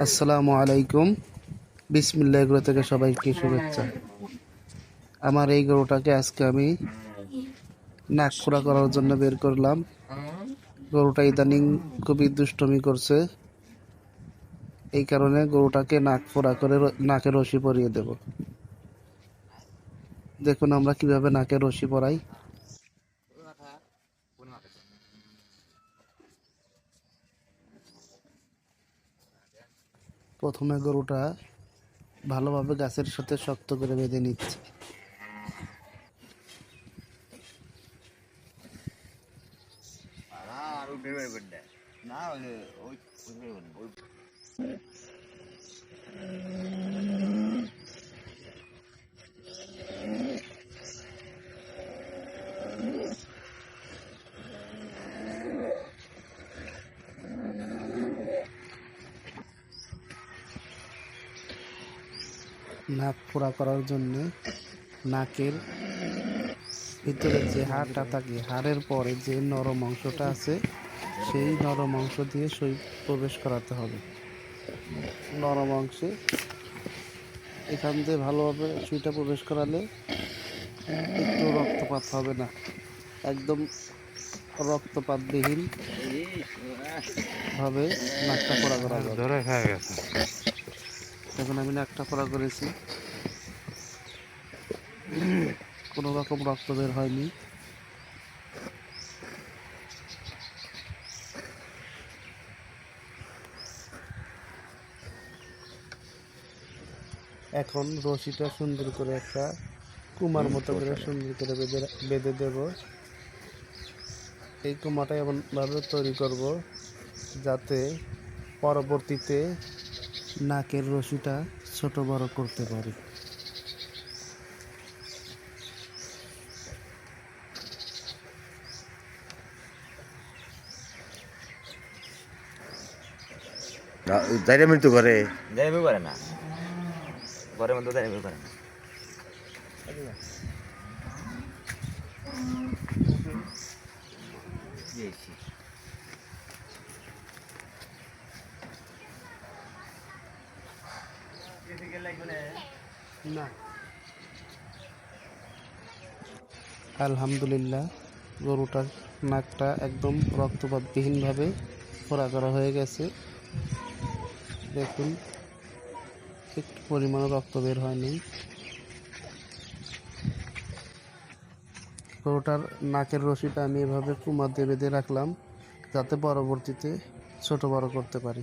আসসালামু আলাইকুম। বিসমিল্লাহ এগুলো থেকে সবাইকে শুভেচ্ছা। আমার এই গরুটাকে আজকে আমি নাক খোড়া করার জন্য বের করলাম। গরুটা ইদানিং খুবই দুষ্টমি করছে। এই কারণে গরুটাকে নাক ফোড়া করে র- নাকে রশি পরিয়ে দেব। দেখুন আমরা কীভাবে নাকে রশি পরাই। প্রথমে গরুটা ভালোভাবে গাছের সাথে শক্ত করে বেঁধে নিচ্ছে। না। ওই নাক ফোড়া করার জন্য নাকের ভিতরে যে হাড়টা থাকে, হাড়ের পরে যে নরম অংশটা আছে, সেই নরম অংশ দিয়ে সই প্রবেশ করাতে হবে। নরম অংশে এখান দিয়ে ভালোভাবে সুইটা প্রবেশ করালে একটু রক্তপাত হবে না। একদম রক্তপাতবিহীন ভাবে নাকটা করা যাবে। ধরে গেছে। এখন আমি নাকটা ফোড়া করেছি। কোনো রকম রক্ত বের হয়নি। এখন রশিটা সুন্দর করে একটা কুমার মতো করে সুন্দর করে বেঁধে বেঁধে দেব। এই কুমাটা এমনভাবে তৈরি করব যাতে পরবর্তীতে নাকের রশিটা ছোট বড় করতে পারি। যাইরে মৃত্যু করে যাইরে করে না। ঘরের মধ্যে যাইরে করে না। আলহামদুলিল্লাহ, গরুটার নাকটা একদম রক্তপাতবিহীনভাবে ফোড়া করা হয়ে গেছে। দেখুন, একটু পরিমাণ রক্ত বের হয়নি গরুটার নাকের রশিটা আমি এভাবে কুমার দিয়ে বেঁধে রাখলাম, যাতে পরবর্তীতে ছোট বড় করতে পারি।